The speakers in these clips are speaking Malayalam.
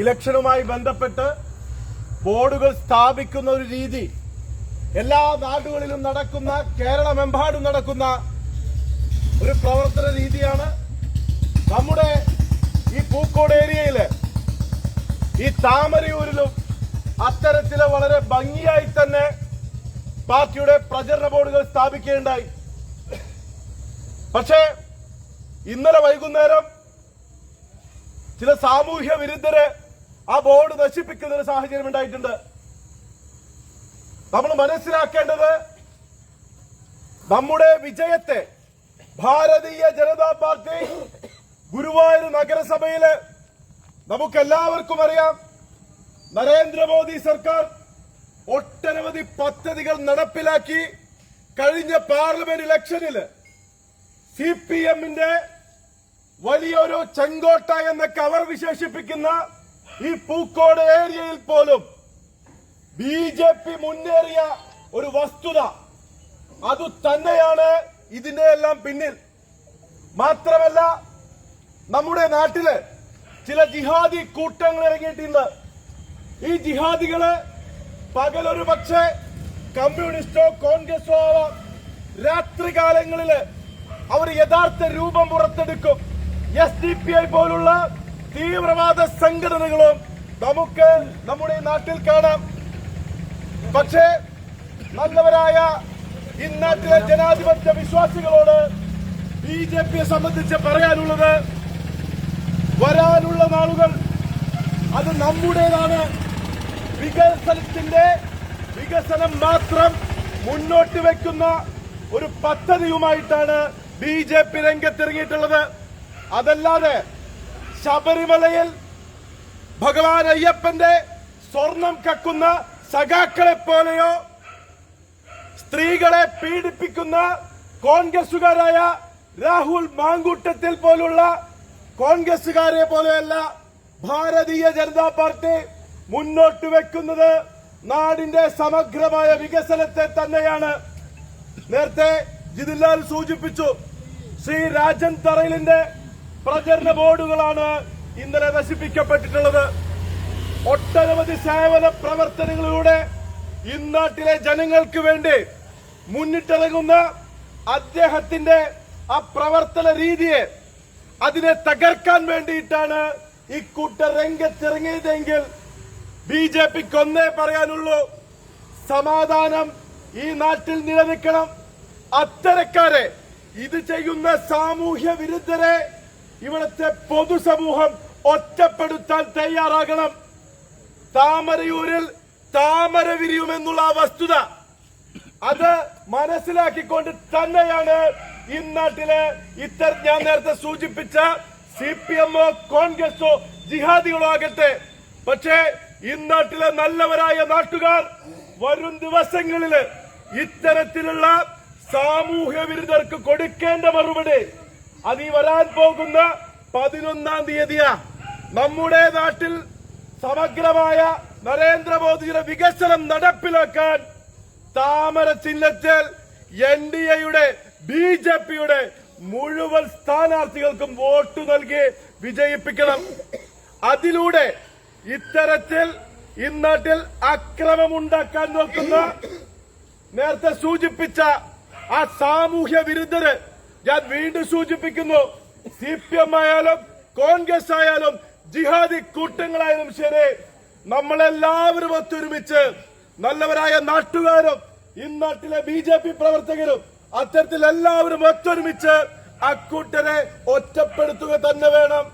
ഇലക്ഷനുമായി ബന്ധപ്പെട്ട് ബോർഡുകൾ സ്ഥാപിക്കുന്ന ഒരു രീതി. എല്ലാ നാടുകളിലും നടക്കുന്ന കേരളമെമ്പാടും നടക്കുന്ന ഒരു പ്രവർത്തന രീതിയാണ് നമ്മുടെ ഈ പൂക്കോട് ഏരിയയിൽ. ഈ താമരയൂരിലും അത്തരത്തിൽ വളരെ ഭംഗിയായി തന്നെ പാർട്ടിയുടെ പ്രചരണ ബോർഡുകൾ സ്ഥാപിക്കുകയുണ്ടായി. പക്ഷേ ഇന്നലെ വൈകുന്നേരം ചില സാമൂഹ്യ വിരുദ്ധര് ആ ബോർഡ് നശിപ്പിക്കുന്ന ഒരു സാഹചര്യം ഉണ്ടായിട്ടുണ്ട്. നമ്മൾ മനസ്സിലാക്കേണ്ടത് നമ്മുടെ വിജയത്തെ ഭാരതീയ ജനതാ പാർട്ടി ഗുരുവായൂർ നഗരസഭയിൽ നമുക്കെല്ലാവർക്കും അറിയാം. നരേന്ദ്രമോദി സർക്കാർ ഒട്ടനവധി പദ്ധതികൾ നടപ്പിലാക്കി. കഴിഞ്ഞ പാർലമെന്റ് ഇലക്ഷനിൽ സി പി എമ്മിന്റെ വലിയൊരു ചെങ്കോട്ട എന്നൊക്കെ അവർ വിശേഷിപ്പിക്കുന്ന ഈ പൂക്കോട് ഏരിയയിൽ പോലും ബി ജെ പി മുന്നേറിയ ഒരു വസ്തുത അത് തന്നെയാണ് ഇതിന്റെ എല്ലാം പിന്നിൽ. മാത്രമല്ല നമ്മുടെ നാട്ടിൽ ചില ജിഹാദി കൂട്ടങ്ങൾ ഇറങ്ങിയിട്ടുണ്ട്. ഈ ജിഹാദികൾ പകലൊരു പക്ഷേ കമ്മ്യൂണിസ്റ്റോ കോൺഗ്രസോ ആവാം. രാത്രികാലങ്ങളിൽ അവർ യഥാർത്ഥ രൂപം പുറത്തെടുക്കും. എസ് ഡി പി ഐ പോലുള്ള തീവ്രവാദ സംഘടനകളും നമുക്ക് നമ്മുടെ നാട്ടിൽ കാണാം. പക്ഷേ നല്ലവരായ ഈ നാട്ടിലെ ജനാധിപത്യ വിശ്വാസികളോട് ബി ജെ പിയെ സംബന്ധിച്ച് പറയാനുള്ളത് വരാനുള്ള നാളുകൾ അത് നമ്മുടേതാണ്. വികസനത്തിന്റെ വികസനം മാത്രം മുന്നോട്ട് വെക്കുന്ന ഒരു പദ്ധതിയുമായിട്ടാണ് ബി ജെ പി രംഗത്തിറങ്ങിയിട്ടുള്ളത്. അതല്ലാതെ ശബരിമലയിൽ ഭഗവാൻ അയ്യപ്പന്റെ സ്വർണം കക്കുന്ന സഖാക്കളെ പോലെയോ സ്ത്രീകളെ പീഡിപ്പിക്കുന്ന കോൺഗ്രസുകാരായ രാഹുൽ മാങ്കൂട്ടത്തിൽ പോലുള്ള കോൺഗ്രസുകാരെ പോലെയല്ല ഭാരതീയ ജനതാ പാർട്ടി മുന്നോട്ട് വെക്കുന്നത്. നാടിന്റെ സമഗ്രമായ വികസനത്തെ തന്നെയാണ്. നേരത്തെ ജിതിലാൽ സൂചിപ്പിച്ചു ശ്രീ രാജൻ തറയിലിന്റെ പ്രചരണ ബോർഡുകളാണ് ഇന്നലെ നശിപ്പിക്കപ്പെട്ടിട്ടുള്ളത്. ഒട്ടനവധി സേവന പ്രവർത്തനങ്ങളിലൂടെ ഇന്നാട്ടിലെ ജനങ്ങൾക്ക് വേണ്ടി മുന്നിട്ടിറങ്ങുന്ന അദ്ദേഹത്തിന്റെ ആ പ്രവർത്തന രീതിയെ അതിനെ തകർക്കാൻ വേണ്ടിയിട്ടാണ് ഇക്കൂട്ട രംഗത്തിറങ്ങിയതെങ്കിൽ ബി ജെ പിക്ക് ഒന്നേ പറയാനുള്ളൂ. സമാധാനം ഈ നാട്ടിൽ നിലനിൽക്കണം. അത്തരക്കാരെ ഇത് ചെയ്യുന്ന സാമൂഹ്യ വിരുദ്ധരെ ഇവിടുത്തെ പൊതുസമൂഹം ഒറ്റപ്പെടുത്താൻ തയ്യാറാകണം. താമരയൂരിൽ താമര വിരിയുമെന്നുള്ള വസ്തുത അത് മനസ്സിലാക്കിക്കൊണ്ട് തന്നെയാണ് ഇന്നാട്ടിലെ നാട്ടിലെ ഇത്തര ഞാൻ നേരത്തെ സൂചിപ്പിച്ച സി പി എമ്മോ കോൺഗ്രസോ ജിഹാദികളോ ആകട്ടെ. പക്ഷേ ഇന്നാട്ടിലെ നാട്ടിലെ നല്ലവരായ നാട്ടുകാർ വരും ദിവസങ്ങളിൽ ഇത്തരത്തിലുള്ള സാമൂഹ്യ വിരുദ്ധർക്ക് കൊടുക്കേണ്ട മറുപടി അത് ഈ വരാൻ പോകുന്ന പതിനൊന്നാം തീയതിയാ. നമ്മുടെ നാട്ടിൽ സമഗ്രമായ നരേന്ദ്രമോദിയുടെ വികസനം നടപ്പിലാക്കാൻ താമര ചിഹ്നത്തിൽ എൻ ഡി എയുടെ ബി ജെ പിയുടെ മുഴുവൻ സ്ഥാനാർത്ഥികൾക്കും വോട്ട് നൽകി വിജയിപ്പിക്കണം. അതിലൂടെ ഇത്തരത്തിൽ ഇന്നാട്ടിൽ അക്രമമുണ്ടാക്കാൻ നോക്കുന്ന നേരത്തെ സൂചിപ്പിച്ച ആ സാമൂഹ്യ വിരുദ്ധര് ഞാൻ വീണ്ടും സൂചിപ്പിക്കുന്നു. സി പി എം ആയാലും കോൺഗ്രസ് ആയാലും ജിഹാദി കൂട്ടങ്ങളായാലും ശരി നമ്മളെല്ലാവരും ഒത്തൊരുമിച്ച് നല്ലവരായ നാട്ടുകാരും ഇന്നാട്ടിലെ ബി ജെ പി പ്രവർത്തകരും അത്തരത്തിൽ എല്ലാവരും ഒത്തൊരുമിച്ച് അക്കൂട്ടരെ ഒറ്റപ്പെടുത്തുക തന്നെ വേണം.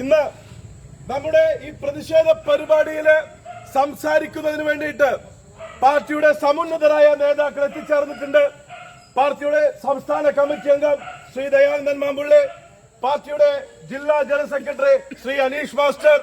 ഇന്ന് നമ്മുടെ ഈ പ്രതിഷേധ പരിപാടിയിൽ സംസാരിക്കുന്നതിന് വേണ്ടിയിട്ട് പാർട്ടിയുടെ സമുന്നതരായ നേതാക്കൾ എത്തിച്ചേർന്നിട്ടുണ്ട്. പാർട്ടിയുടെ സംസ്ഥാന കമ്മിറ്റി അംഗം ശ്രീ ദയാനന്ദൻ മാമ്പുള്ളി പാർട്ടിയുടെ ജില്ലാ general secretary Shri Aneesh master